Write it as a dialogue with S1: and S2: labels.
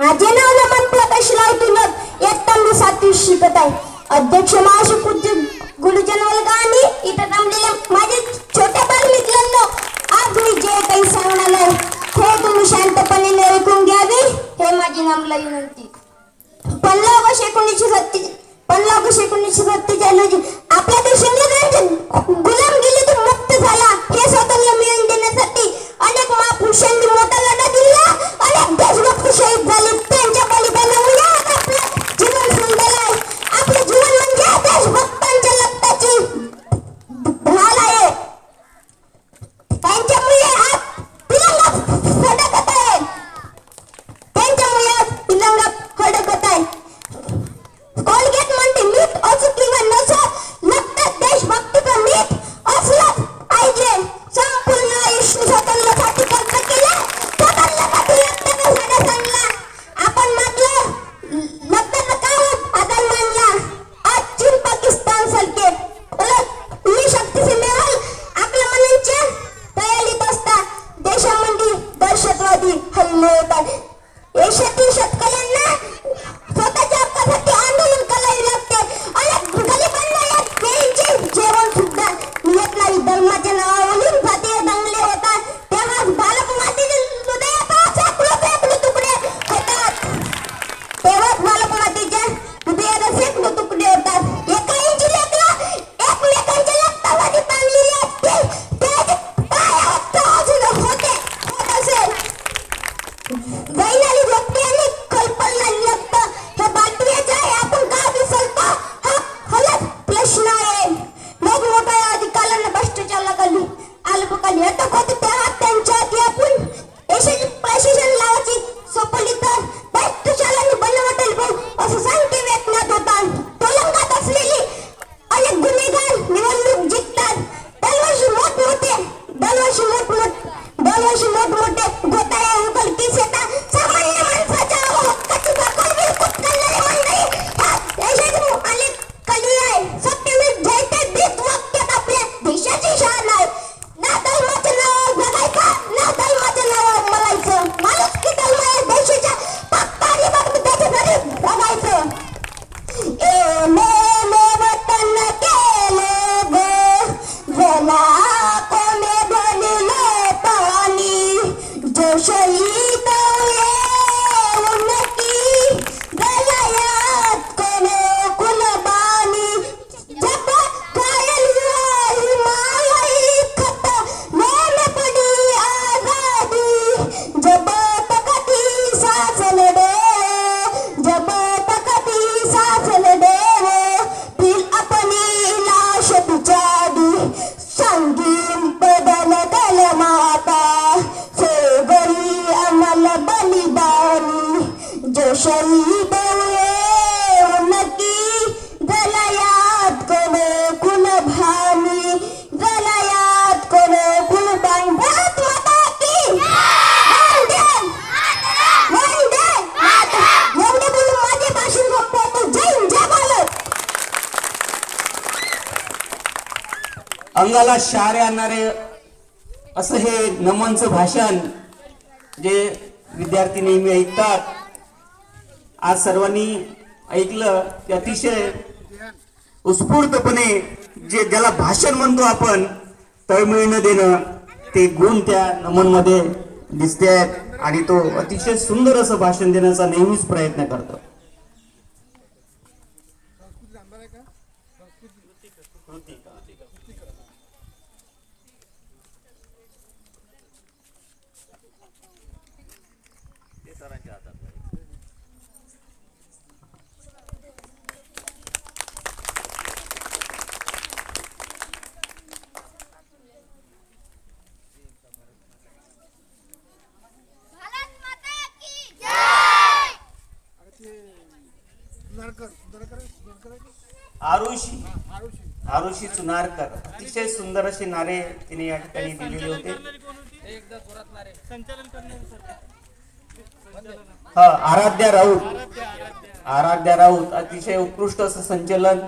S1: माझे नाव नमन प्रकाश राव इयत्ता मी सातवी शिकत आहे. अध्यक्ष महाशय पूज्य गुरुजन वर्ग आणि इथं माझे आज मी जे काही सांगणार आहे ते तुम्ही शांतपणे ऐकून घ्यावे हे माझी नामला विनंती. पंधरा ऑगस्ट एकोणीसशे सत्तेचाळीस पंधरा ऑगस्ट एकोणीसशे सत्तेचाळीस रोजी आपल्या देशाने इंग्रजांच्या खरंच प्रश्न आहे मोठमोठ्या अधिकाऱ्यांना भ्रष्टाचाराखाली अल्पकाली अटक होते तेव्हा त्यांच्या हाती आपण देशाची प्रशासन लावायची सोपली तर भ्रष्टाचाराने बनवटेल भाऊ असं सांगते व्यक्तनाथ होता. तेलंगात असलेली अनेक गुन्हेगार निवडणूक जिंकतात. दरवर्षी मोठमोठे दरवर्षी मोठमोठे दरवर्षी मोठमोठे घोटाळे
S2: अंगाला शार आणणारे असं हे नमनचं भाषण जे विद्यार्थी नेहमी ऐकतात आज सर्वांनी ऐकलं ते अतिशय उत्स्फूर्तपणे जे ज्याला भाषण म्हणतो आपण तळमळीनं देणं ते गुण त्या नमनमध्ये दिसते आहेत आणि तो अतिशय सुंदर असं भाषण देण्याचा नेहमीच प्रयत्न करतो.
S3: भारत माता की जय!
S2: आरुषी. आरुषी. चुनारकर अतिशय सुंदर असे नारे तिने या ठिकाणी दिलेले होते. हा आराध्या राऊत. आराध्या राऊत अतिशय उत्कृष्ट असं संचलन.